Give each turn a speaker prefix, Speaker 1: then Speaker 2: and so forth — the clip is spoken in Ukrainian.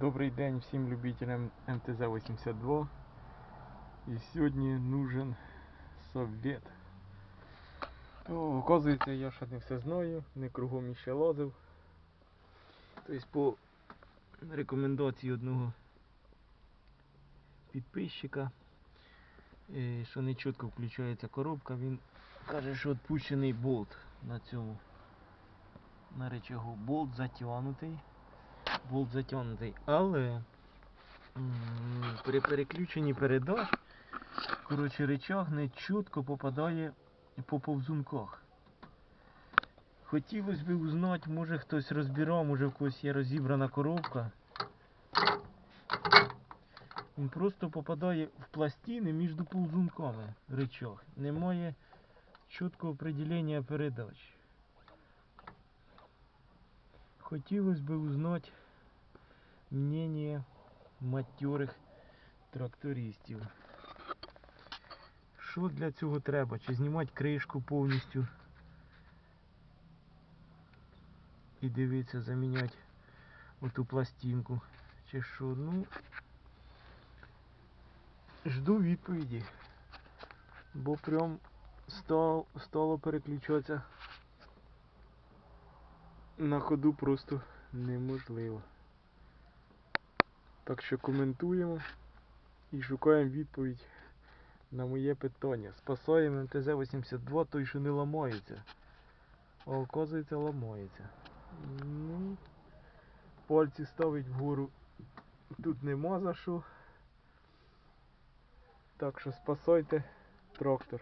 Speaker 1: Добрий день всім любителям МТЗ-82. І сьогодні нужен совет. О, оказується, я ще не все знаю, не кругом іще лазив. Тобто по рекомендації одного підписчика, е, що не чітко включається коробка, він каже, що відпущений болт на цьому на речагу. Болт затягнутий болт затягнутий, але при переключенні передач, коротше, речаг не чітко попадає по повзунках. Хотілося б узнати, може хтось розбирав, може в когось є розібрана коробка. Він просто попадає в пластини між повзунками речаг. Немає чіткого определення передач. Хотілося б узнати мнение материх трактористів. Що для цього треба? Чи знімати кришку повністю і дивитися, заміняти оту пластинку? Чи що? Ну жду відповіді. Бо прям стало, стало переключатися на ходу просто неможливо. Так що коментуємо і шукаємо відповідь на моє питання. Спасаємо МТЗ-82 той, що не ламається. А оказується ламається. Ну, пальці ставить вгору. Тут нема за що. Так що спасайте трактор.